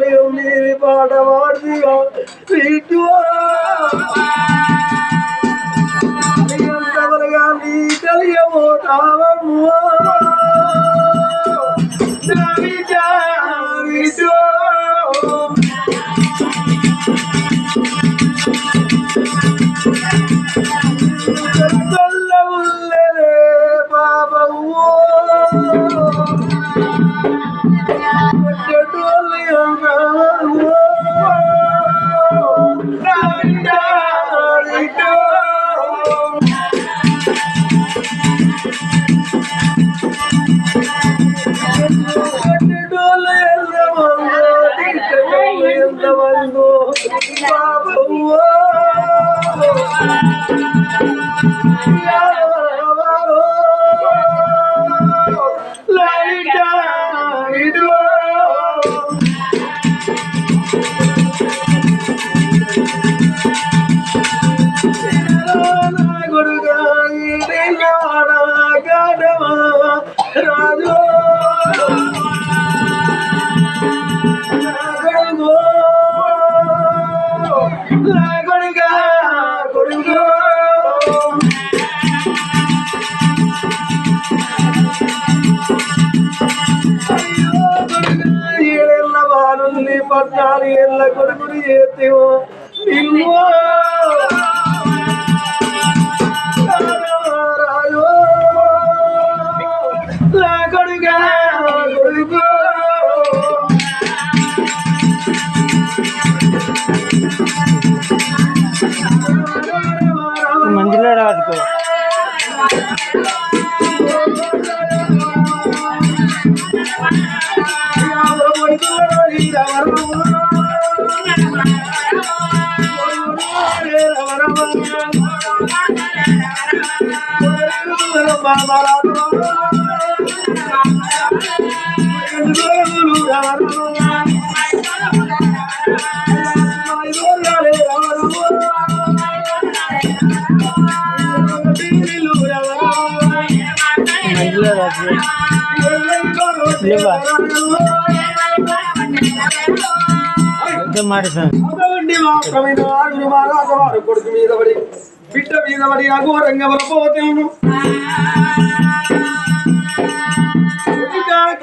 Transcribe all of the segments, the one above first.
Hallelujah. వారుంది పద్నాలుగు ఏళ్ళ కొడుకుని చేతివో నిన్ను రాజు నా కొడుగా కొడుకు మంచిలో ఆడుకో Levar. కొడుకు మీద పడి బిడ్డ మీద పడి అఘోరంగా పోతేను.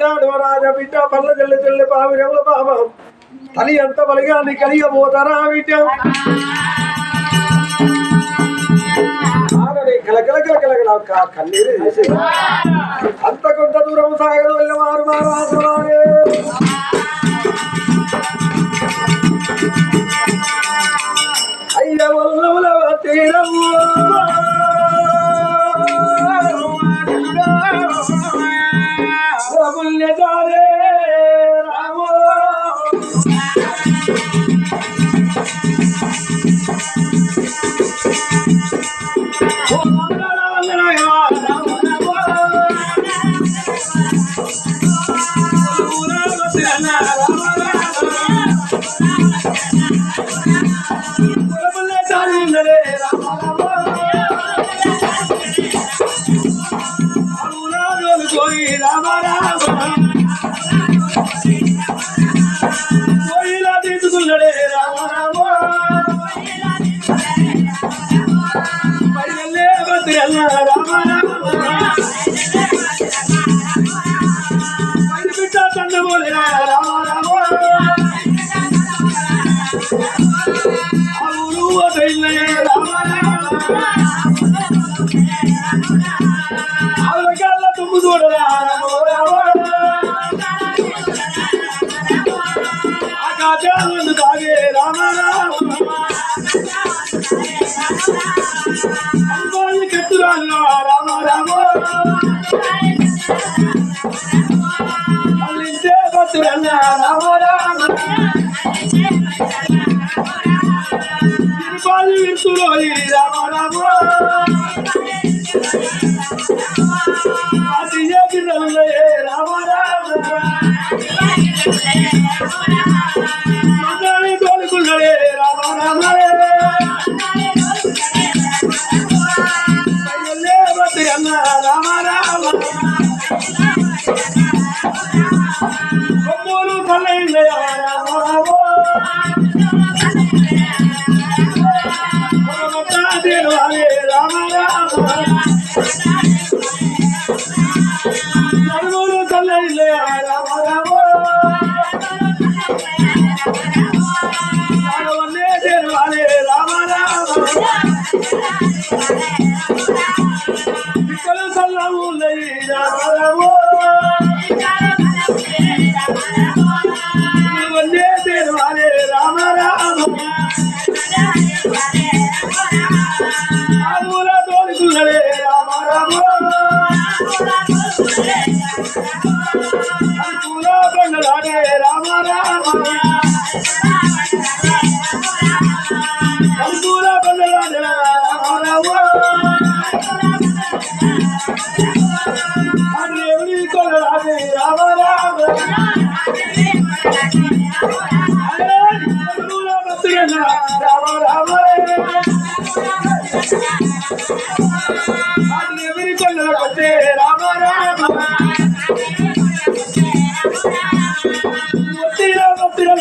కాడు రాజ బిడ్డ పల్ల చెల్లె చెల్లె పావిరముల పాప తల్లి ఎంత బలిగాన్ని కలిగబోతారా బిడ్డ? కన్నీరు అంత కొంత దూరం సాగదు يا والله لو أتينا الله. وكل دار Yeah, రామ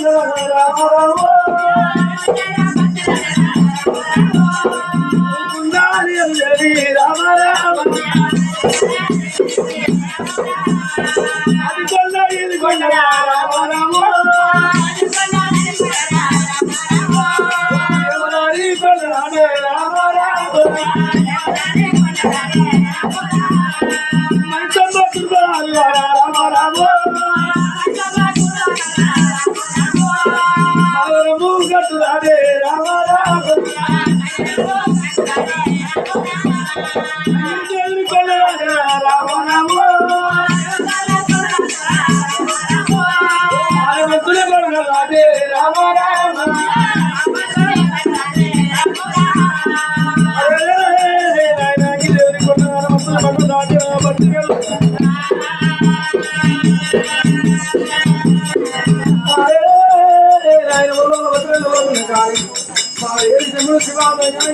Hare ಶಿವಾಮಯ್ಯ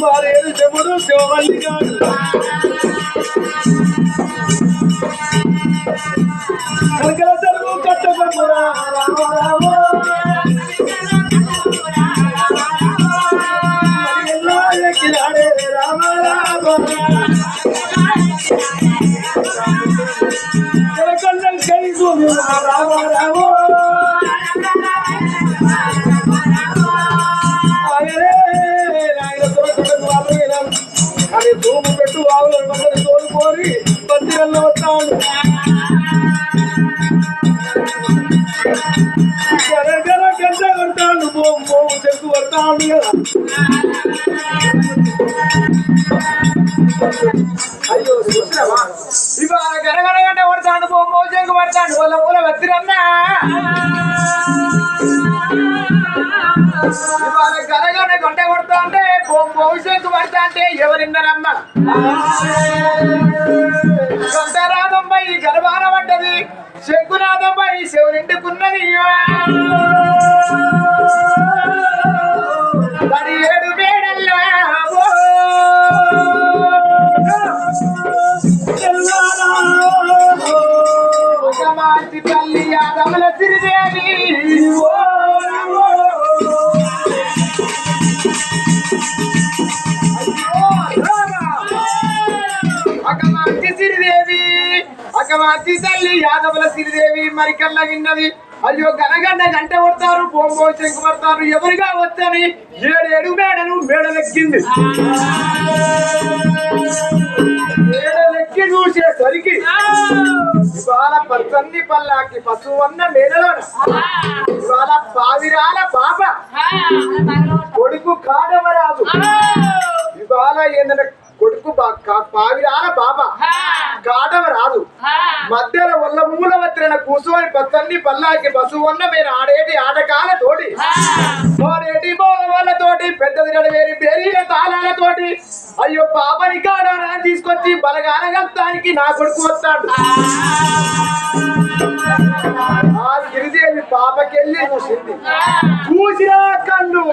మారేడు చెముడు శివమల్లి కాదు కనకల తెలుగు కట్టబొమ్మరా రామ రామ రామ రామ కానీ తూము పెట్టు ఆవులను మందరి తోలుకోరి మందిరంలో వస్తాడు గరగర గంట కొడతాడు బోం బోం చెక్కు కొడతాడు కదా అయ్యో చూసినావా? పడతా అంటే ఎవరిన్నారమ్మ గంటరాదంపై గర్భాన పడ్డది శంకునాథంపై శివునింటికున్నది ఒక తల్లి యాదవుల సిరిదేవి మరి కళ్ళ విన్నది అయ్యో గనగంట గంట కొడతారు బొంబో చెంకు పడతారు ఎవరిగా వచ్చని ఏడేడు మేడలు మేడలెక్కింది మేడలెక్కి చూసేసరికి ఇవాళ పచ్చన్ని పల్లాకి పశువు అన్న మేడలోన ఇవాళ పావిరాల పాప కొడుకు కాడవరాదు ఇవాళ ఏంటంటే కొడుకు పావిరాల పాప కాడవ రాదు. మధ్యలో వల్ల మూల వత్రిన కూర్చొని పచ్చన్ని పల్లాకి పశువు అన్న మీరు ఆడేటి ఆటకాల తోటి. తోడేటి వాళ్ళతోటి పెద్దది నడివేరి బేరీల తాళాలతోటి అయ్యో పాపని కాడ తీసుకొచ్చి బలగానగత్తానికి నా కొడుకు వస్తాడు. ఆ గిరిదేవి పాపకెళ్ళి చూసింది. చూసిన కన్ను.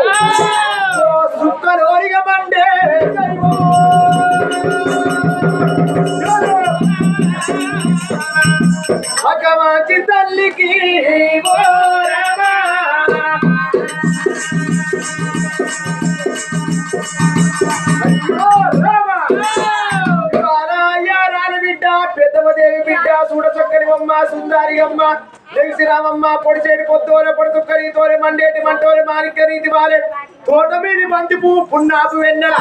అకమాచి తల్లికి బిడ్డ పెద్దమదేవి బిడ్డ చూడ చక్కని అమ్మ సుందారి అమ్మ లెగిసి రామమ్మ పొడిచేటి పొత్తోర పొడుతుక్కని తోరే మండేటి మంటోరే మాలిక రీతి వాలే తోట మీది బంతి పువ్వు పున్నాపు వెన్నెల.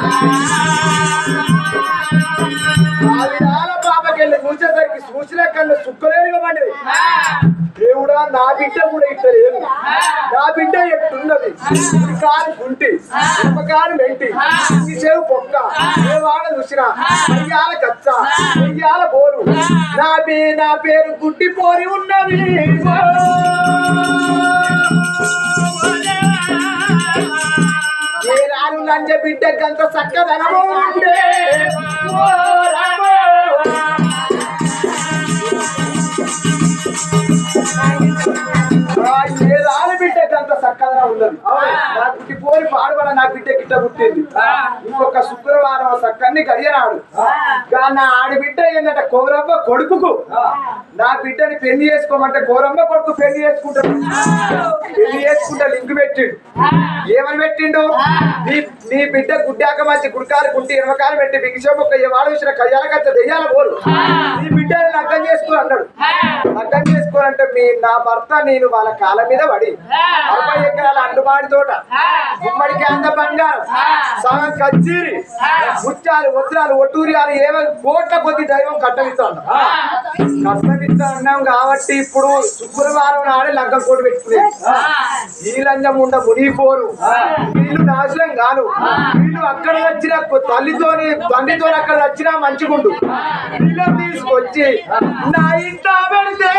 ఆవిడాల పాపకెళ్ళి చూసేసరికి చూసిన కళ్ళు సుక్కలేరుగా పండివి దేవుడా నా బిడ్డ కూడా ఇట్టలేదు నా బిడ్డ ఎట్టున్నది? కాలు గుంటి కాలు మెంటి చెవు పొక్క ఏ వాడ చూసినా అయ్యాల కచ్చ అయ్యాల పోరు నా నా పేరు గుడ్డి పోరి ఉన్నది రాను లంజ బిడ్డకంత చక్కదనము ఉండే రాని బిడ్డకి అంత చక్కగా ఉన్నది నా పాడుబడ బిడ్డ గిట్ట పుట్టింది. ఇంకొక శుక్రవారం చక్కని గడియనాడు. నా ఆడి బిడ్డ ఏంటంటే కౌరమ్మ కొడుకుకు నా బిడ్డని పెళ్ళి చేసుకోమంటే కౌరమ్మ కొడుకు పెళ్ళి చేసుకుంటాడు. పెళ్ళి చేసుకుంటే లింక్ పెట్టిండు. ఏమని పెట్టిండు? నీ నీ బిడ్డ గుడ్డాక మంచి గుడికాలు గుంటి ఎనమకాలు పెట్టి బిగిసం ఒక వాడు చూసిన కయ్యాల కచ్చ దెయ్యాల పోరు నీ బిడ్డని లగ్గం చేసుకో అన్నాడు. లగ్గం చేసుకోవాలంటే మీ నా భర్త నేను వాళ్ళ కాళ్ళ మీద పడి. అరవై ఎకరాల అంటుబాడి తోట. గుమ్మడికి అంద బంగారం. సగం కచ్చీరి ముత్యాలు వజ్రాలు ఒట్టూరియాలు ఏమో కోట్ల కొద్ది దైవం కట్టమిస్తాను కట్టమిస్తా అన్నాం కాబట్టి ఇప్పుడు శుక్రవారం నాడే లగ్గం కోటి పెట్టుకునేది ఈ లంజం ఉండ మునిగిపోరు. వీళ్ళు నాశనం కాను. వీళ్ళు అక్కడ వచ్చిన తల్లితోని తండ్రితో అక్కడ వచ్చినా మంచిగుండు. వీళ్ళని తీసుకొచ్చి నా ఇంట పెడితే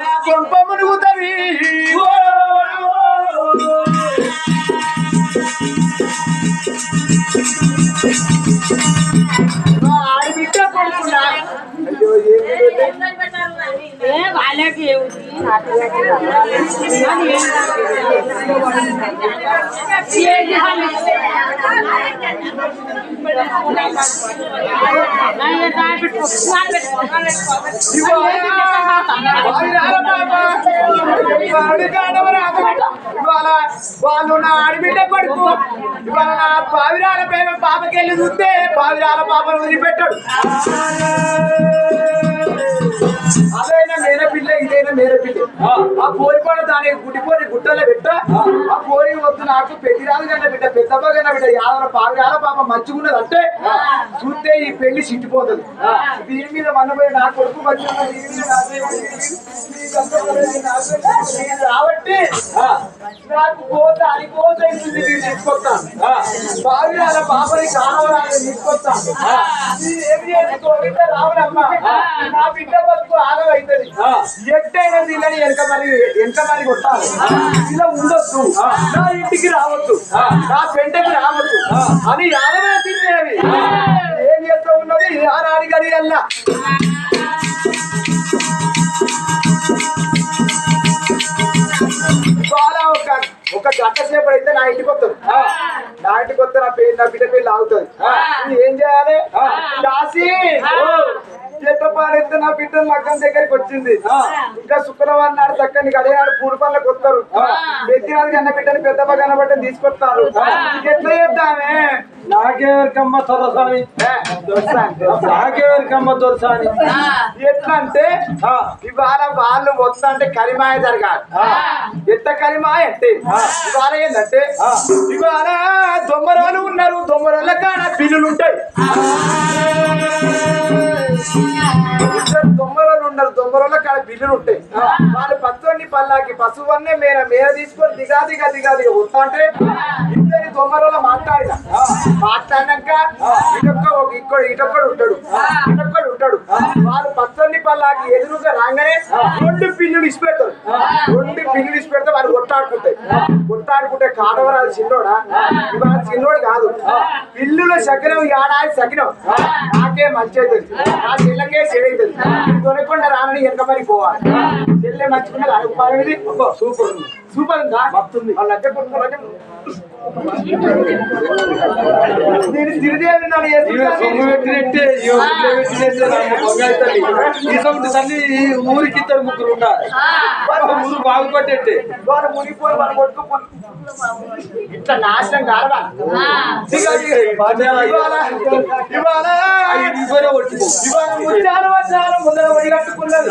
నా కొంప మునుగుతవి నా ఆడబిడ్డ కొడుకున్నా అయ్యో ఏమి వాళ్ళకి ఇవాళ వాళ్ళు నా ఆడబిడ్డ కొడుకు ఇవాళ నా పావిరాల ప్రేమ పాపకెళ్ళి చూస్తే పావిరాల పాపను వదిలిపెట్టాడు అదైనా మేన పిల్ల ఇదైనా మేన పిల్ల ఆ పోరిపాడ దాని గుడ్డిపోని గుట్టలో పెట్ట ఆ. పోరి వద్దు నాకు పెళ్ళి రాదు కన్నా బిడ్డ పెద్దమ్మ కన్నా బిడ్డ యాదవ పావిరాల పాప మంచిగున్నది అంటే చూస్తే ఈ పెళ్ళి సిట్టిపోతుంది దీని మీద మనపోయి నా కొడుకు కాబట్టి నాకు కోత అని కోత ఇస్తుంది నేను తీసుకొస్తాను. పావిరాల పాపని కానవరాలని తీసుకొస్తాను. ఏమి చేసుకోవాలి రావునమ్మా నా బిడ్డ బతుకు ఆగమైతుంది. ఎట్టైనా వీళ్ళని వెనక మరి వెనక మరి కొట్టాలి. ఇలా ఉండొద్దు. నా ఇంటికి రావద్దు. నా పెంటకి రావద్దు. అని యాదవ తినేవి ఏం చేస్తూ ఉన్నది? ఆనాడి గడి అల్లా. ఒక ఒక గంట సేపు అయితే నా ఇంటికి వస్తుంది నా ఇంటికి వస్తే నా పేరు నా బిడ్డ పేరు ఆగుతుంది ఏం చేయాలి? దాసి. పాడైతే నా బిడ్డ లగ్గం దగ్గరికి వచ్చింది. ఇంకా శుక్రవారం నాడు చక్కని గడియాడు పూడి పనులకు వస్తారు. పెద్దినాడు కన్న బిడ్డని పెద్దమ్మ కనబడ్డని తీసుకొస్తారు. ఎట్లా చేద్దామే? నాకెవరికమ్మ తొరసాని. నాకెవరికమ్మ తొరసాని. ఎట్లా అంటే ఇవాళ వాళ్ళు వస్తుంటే కరిమాయ జరగాలి. ఎంత కరిమాయ అంటే ఇవాళ ఏంటంటే ఇవాళ దొమ్మరాలు ఉన్నారు. దొమ్మరాల కాడ పిల్లులు ఉంటాయి దొమ్మరాలు ఉన్నారు. దొమ్మరాల కాడ బిల్లులు ఉంటాయి. వాళ్ళు పచ్చని పల్లాకి పశువన్నే మేర మేర తీసుకొని దిగా దిగా దిగా దిగా వస్తా అంటే ఇద్దరి దొమ్మరాల మాట్లాడిన. మాట్లాడినాక ఇటొక్క ఒక ఇక్కడ ఇటొక్కడు ఉంటాడు. ఇటొక్కడు ఉంటాడు. వాళ్ళు పచ్చని పల్లాకి ఎదురుగా రాగానే రెండు పిల్లులు ఇచ్చిపెడతారు రెండు పిల్లులు ఇచ్చిపెడితే వాళ్ళు కొట్టాడుకుంటాయి కొట్టాడుకుంటే కాడవరాలు చిన్నోడా? ఇవాళ చిన్నోడు కాదు. పిల్లుల సకినం ఏడాది సకినం? నాకే మంచి నా చెల్లకే చెడైతుంది కొనకుండా రానని వెనక మరి పోవాలి చెల్లె మంచుకున్నది అడుగు సూపర్ సూపర్ ఉందా? మస్తుంది. వాళ్ళ అద్దె సిరిదేవి నన్ను ఈమె చేసుకుంటాను. సొమ్ము పెట్టినట్టే తల్లి ఈ ఊరికి ఇద్దరు ముగ్గురు ఉన్నారు ఊరు బాగుపట్టేట్టే మునిగిపోయి కొట్టుకుపోయి ఇట్లా నాశనం కారడా ఇవాళ ఇవాళ ఇవ్వరే ఒట్టిపో ఇవాళ ముత్యాలు వచ్చారు ముందర ఒడిగట్టుకున్నది.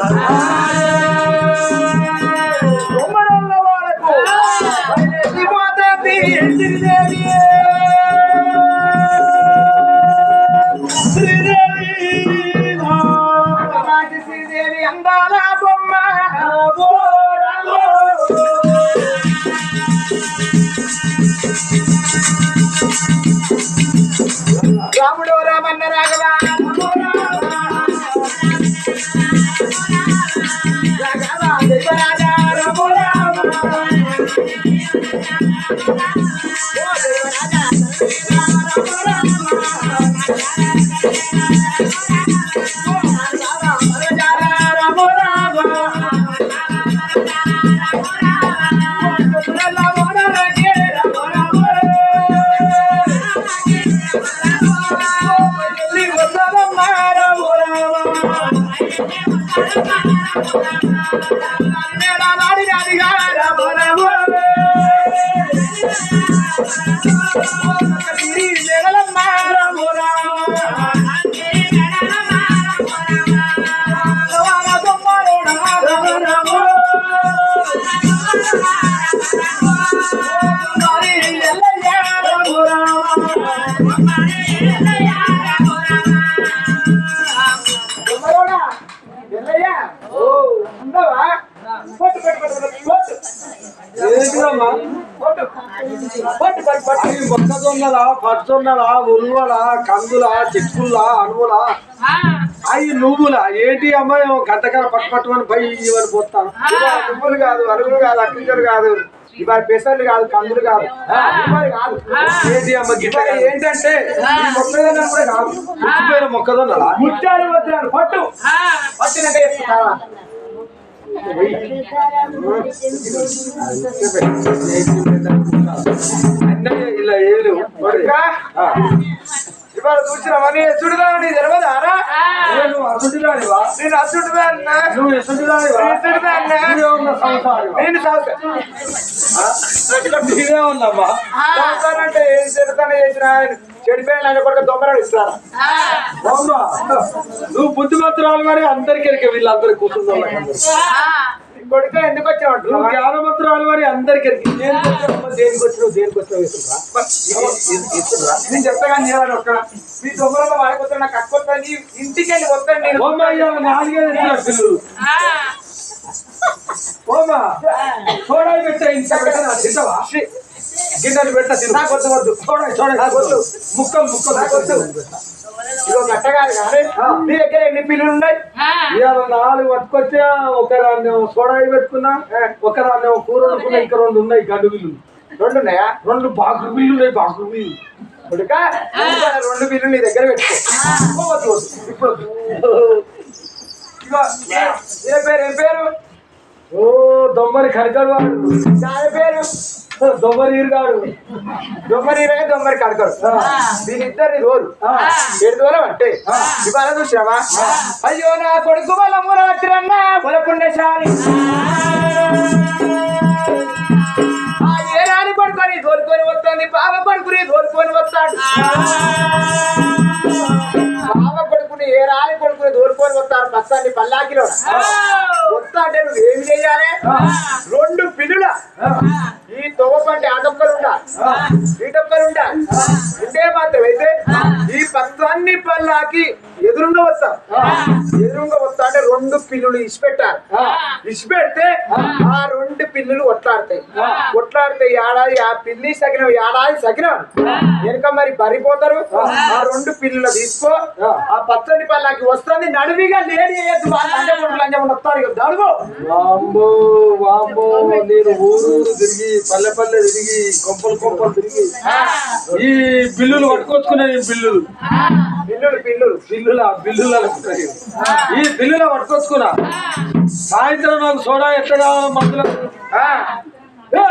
మొక్కజొన్నలా పచ్చొన్నలా ఉలువలా కందులా చిక్కుల్లా అనువులా అవి నువ్వులా. ఏంటి అమ్మాయి? గంటకర పట్టు పట్టుమని పోయి ఇవన్నీ పోతాను నువ్వులు కాదు అరుగులు కాదు అక్కింజలు కాదు. ఇవాళ పెసర్లు కాదు కందులు కాదు. ఏంటి అమ్మ గిట్ల ఏంటంటే ఈ మొక్కజొన్న కూడా కాదు. మొక్కజొన్నలా ముత్యాలు వద్దాను పట్టు. చెప్తావా అన్నయ్య ఇలా ఏలు ఇవాళ చూసినావని ఎసుడుదా నీ తెలియదారా నువ్వు అసుడిదానివా నేను అసుడుదా అన్నా నువ్వు ఎసుడిదానివా ఎసుడుదా అన్నా నువ్వేమన్నా సంసారివా? నేను నీవే ఉందమ్మా అంటే ఏం చెడుతానే చేసిన చెడిపోయిన ఆయన కొడుకు దొంగరాడు ఇస్తారా? నువ్వు బుద్ధిమంతురాలు మరి అందరికి వీళ్ళందరూ కూర్చున్న ఈ కొడుకు ఎందుకు నువ్వు వచ్చావు జ్ఞానవంతురాలు మరి అందరికి ఎరికే దేనికి వచ్చినావు? దేనికి వచ్చినావు? నేను చెప్తా కానీ చేయాలని ఒక్కడ మీ దొంగలలో వాడిపోతే నాకు అక్కొస్తా నీ ఇంటికి వెళ్ళి వస్తాను నాలుగే పిల్లలు ఓమ్మా చూడాలి పెట్టా ఇంత పెట్టా తింటావా? గిన్నెలు పెట్టా తిను. నాకు వద్దు నాకు వద్దు. ముక్కలు ముక్కలు. ఇదో గట్ట కాదు కానీ నీ దగ్గర ఎన్ని పిల్లలు ఉన్నాయి? ఇవాళ నాలుగు పట్టుకొచ్చా ఒక రాన్నేమో సోడాయి పెట్టుకున్నా ఒక రాన్నేమో కూర వండుకున్నా ఇంకా రెండు ఉన్నాయి గడ్డు బిల్లులు రెండు ఉన్నాయా? రెండు బాకు బిల్లు ఉన్నాయి బాకు బిల్లు కొడుక రెండు బిల్లు నీ దగ్గర పెట్టుకో. ఇప్పుడు. ఇగో ఏ పేరు ఏం పేరు? ఓ దొమ్మరి కరకడు వాడు పేరు? దొమ్మరి ఈరుగాడు దొమ్మరి రే దొమ్మరి కడకడు దోరు ఏడు దూరం అంటే. ఇవాళ చూసినావా? అయ్యో నా కొడుకు వాళ్ళ మూలవచ్చిరన్నా బులపుండశాలి ఆ ఏ రాని పడుకొని దోలుకొని వస్తుంది బావ కొడుకుని దోలుకొని వస్తాడు. బావ కొడుకుని ఏ రాని కొడుకుని దోలుకొని వస్తాడు పచ్చని పల్లాకిలో. వస్తా అంటే నువ్వేం చెయ్యాలి? రెండు పిల్లుల. ఈ ఆ. తొక్కలు ఉండాలి ఉంటే మాత్రం అయితే ఈ పత్రాన్ని పల్లాకి ఎదురుగా వస్తాం. ఎదురుగా వస్తా అంటే రెండు పిల్లులు ఇసిపెట్టాలి. ఇసిపెడితే ఆ. రెండు పిల్లులు కొట్లాడతాయి కొట్లాడితే ఏడాది ఆ పిల్లి సగిన ఏడాది సగిన వెనుక మరి బరిపోతారు. ఆ. రెండు పిల్లులు తీసుకో. ఆ. పచ్చని పల్లాకి వస్తుంది నడువిగా లేని వాంబో వాంబో నేను ఊరు ఊరు తిరిగి పల్లె పల్లె తిరిగి కొంపలు కొంపలు తిరిగి. ఈ బిల్లులు పట్టుకొచ్చుకునే బిల్లులు. పిల్లులు పిల్లులు బిల్లుల బిల్లుల అనుకుంటాయి. ఈ బిల్లుల పట్టుకొచ్చుకున్నా. సాయంత్రం నాకు సోడా ఎట్లా కావాలో ఏ,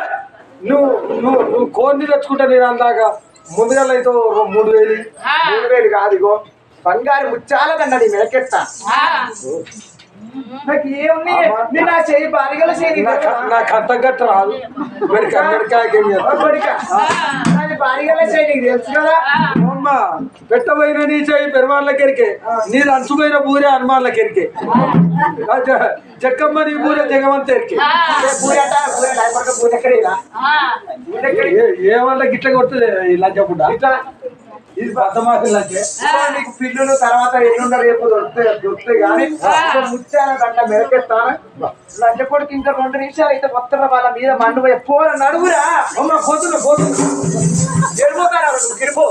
నువ్వు నువ్వు నువ్వు కోడిని తెచ్చుకుంటా నేను అందాక ముందుగా అయితే మూడు వేలు మూడు వేలు కాదు ఇగో. బంగారు ముచ్చాలదన్నది మెలకెత్తా నాకు ఏముంది నేను నా బారిగల గట్ట రాదు. మెడక మెడకాయకి బారిగల నీకు తెలుసు కదా? అమ్మ పెట్టబోయిన నీ చెయ్యి పెరుమాళ్ళకెరికే నీది అంచుపోయిన బూరే హనుమాన్లకి ఎరికే చెక్కమ్మ నీ బూరె జగమంత ఎరికే ఏ పూరి అంట? పూరి లేకపోతే పూరి ఎక్కడ ఇలా? పూరి ఎక్కడ ఇలా? ఏ- ఏ వల్ల గిట్ల కొడుతుంది ఈ లంచపుడ్డ ఇట్లా ఇది నీకు పిల్లులు తర్వాత ఎల్లుండ రేపు దొరుకుతాయి దొరుకుతాయి కానీ ముత్యాల దండ మెరకెత్తాను లంచ కొడుకు ఇంకా రెండు నిమిషాలు అయితే మొత్తం వాళ్ళ మీద మండు పోయి పోర నడుగురా అమ్మ పోతున్నా పోతున్నా. గడిపోతారా నువ్వు గిడిపో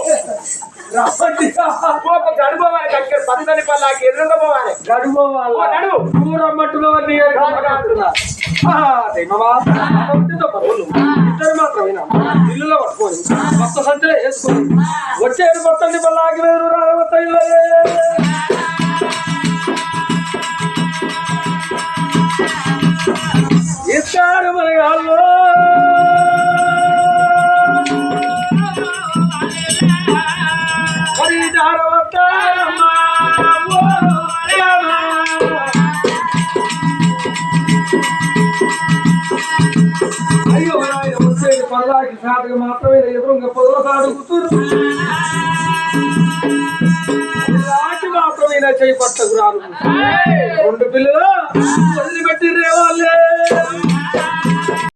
గడిపోవాలి కట్టే పదిదని పల్లాకి ఎదురుగా పోవాలి గడువు వాళ్ళ ఓ, నడువు. నీ అంటున్నా ఇద్దరు మాత్రమేనా? ఇల్లులో పట్టుకొని కొత్త సంచులే వేసుకొని వచ్చేది మొత్తం మళ్ళీ ಬಲ್ಲ వేరు రావత్త ఇస్తారు మన వాళ్ళు హరిదారవతారమ్మా అయ్యో సాటుగా మాత్రమే ఎదురుగా పొదల సాడు కూతురు చేయి పట్టకు రాను రెండు పిల్లలు వదిలిపెట్టిండ్రే వాళ్ళే?